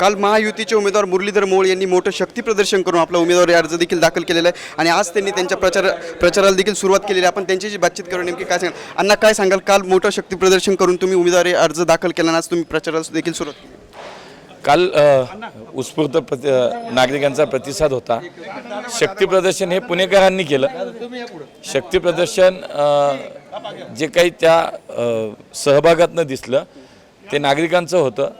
काल महायुतीचे उमेदवार मुरलीधर मोळ यांनी मोठं शक्ती प्रदर्शन करून आपला उमेदवारी अर्ज देखील दाखल केलेला आहे. आणि आज त्यांनी त्यांच्या प्रचार प्रचाराला देखील सुरुवात केलेली आहे. आपण त्यांच्याशी बातचीत करून नेमकी काय सांगाल? अण्णा काय सांगाल? काल मोठं शक्ती प्रदर्शन करून तुम्ही उमेदवारी अर्ज दाखल केला आज तुम्ही प्रचाराला देखील सुरुवात केली. काल उत्स्फूर्त प्रति नागरिकांचा प्रतिसाद होता. शक्तीप्रदर्शन हे पुणेकरांनी केलं. शक्तीप्रदर्शन जे काही त्या सहभागातनं दिसलं ते नागरिकांचं होतं.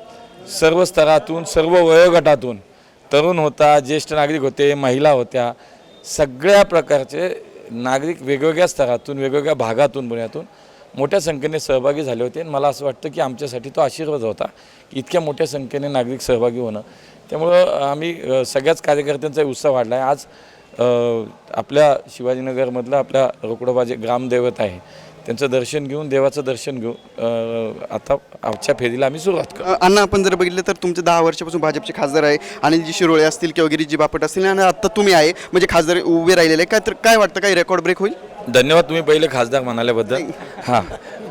सर्व स्तरातून सर्व वयोगटातून तरुण होता ज्येष्ठ नागरिक होते महिला होत्या सगळ्या प्रकारचे नागरिक वेगवेगळ्या स्तरातून वेगवेगळ्या भागातून पुण्यातून मोठ्या संख्येने सहभागी झाले होते. आणि मला असं वाटतं की आमच्यासाठी तो आशीर्वाद होता की इतक्या मोठ्या संख्येने नागरिक सहभागी होणं. त्यामुळं आम्ही सगळ्याच कार्यकर्त्यांचा उत्साह वाढला आहे आज आपल्या शिवाजीनगरमधलं आपल्या रोकडोबाजे ग्रामदैवत आहे. त्यांचं दर्शन घेऊन देवाचं दर्शन घेऊन आता आजच्या फेरीला आम्ही सुरुवात करू. अण्णा आपण जर बघितलं तर तुमचे दहा वर्षापासून भाजपचे खासदार आहे अनिलजी शिरोळे असतील किंवा गिरीजी बापट असतील आणि आता तुम्ही आहे म्हणजे खासदार उभे राहिलेले काय तर काय वाटतं? काही रेकॉर्ड ब्रेक होईल? धन्यवाद तुम्ही पहिले खासदार म्हणाल्याबद्दल. हां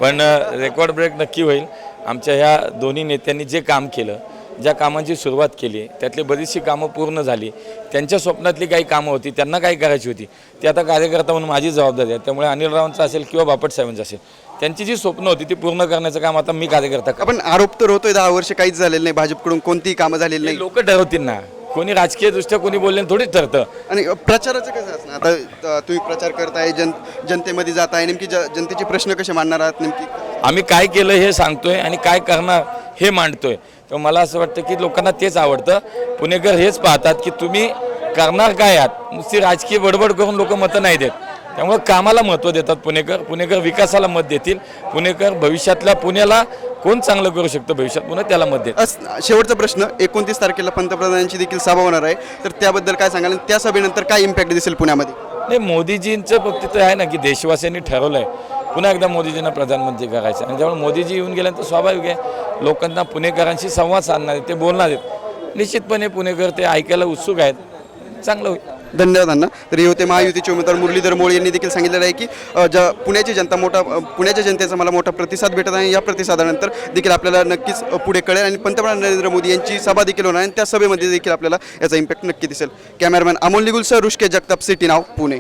पण रेकॉर्ड ब्रेक नक्की होईल. आमच्या ह्या दोन्ही नेत्यांनी जे काम केलं ज्या कामांची सुरुवात केली त्यातली बरीचशी कामं पूर्ण झाली. त्यांच्या स्वप्नातली काही कामं होती त्यांना काही करायची होती. ती आता कार्यकर्ता म्हणून माझी जबाबदारी आहे. त्यामुळे अनिल रावांचं असेल किंवा बापट साहेबांचं असेल त्यांची जी स्वप्न होती ती पूर्ण करण्याचं काम आता मी कार्यकर्ता करतो. आपण आरोप तर होतोय दहा वर्ष काहीच झालेलं नाही भाजपकडून कोणतीही कामं झालेली नाही. लोक ठरवतील ना. कोणी राजकीय दृष्ट्या कोणी बोलले थोडीच ठरतं. आणि प्रचाराचं कसं असणार? आता तुम्ही प्रचार करताय जन जनतेमध्ये जात आहे नेमकी जनतेचे प्रश्न कसे मांडणार आहात नेमकी? आम्ही काय केलं हे सांगतोय आणि काय करणार हे मांडतोय. तर मला असं वाटतं की लोकांना तेच आवडतं. पुणेकर हेच पाहतात की तुम्ही करणार काय आहात? नुसती राजकीय बडबड करून लोक मतं नाही देत. त्यामुळे कामाला महत्त्व देतात पुणेकर. पुणेकर विकासाला मत देतील. पुणेकर भविष्यातल्या पुण्याला कोण चांगलं करू शकतं? भविष्यात पुन्हा त्याला मत देत शेवटचा प्रश्न. एकोणतीस तारखेला पंतप्रधानांची देखील सभा होणार आहे. तर त्याबद्दल काय सांगाल त्या सभेनंतर काय इम्पॅक्ट दिसेल पुण्यामध्ये? नाही मोदीजींचं फक्त ते आहे ना की देशवासियांनी ठरवलं आहे पुन्हा एकदा मोदीजींना प्रधानमंत्री करायचं. आणि त्यामुळे मोदीजी येऊन गेल्यानंतर स्वाभाविक आहे. लोकांना पुणेकरांशी संवाद साधणार ते बोलणार आहेत. निश्चितपणे पुणेकर ते ऐकायला उत्सुक आहेत. चांगलं होईल. धन्यवाद अण्णा. तर हे होते महायुतीचे उमेदवार मुरलीधर मोळ यांनी देखील सांगितलेलं आहे की ज ज्या पुण्याची जनता मोठा पुण्याच्या जनतेचा मला मोठा प्रतिसाद भेटत आहे. या प्रतिसादानंतर देखील आपल्याला नक्कीच पुढे कळेल आणि पंतप्रधान नरेंद्र मोदी यांची सभा देखील होणार आणि त्या सभेमध्ये देखील आपल्याला याचा इम्पॅक्ट नक्की दिसेल. Cameraman Amol Nigul sir Rushke Jagtap city नाव पुणे.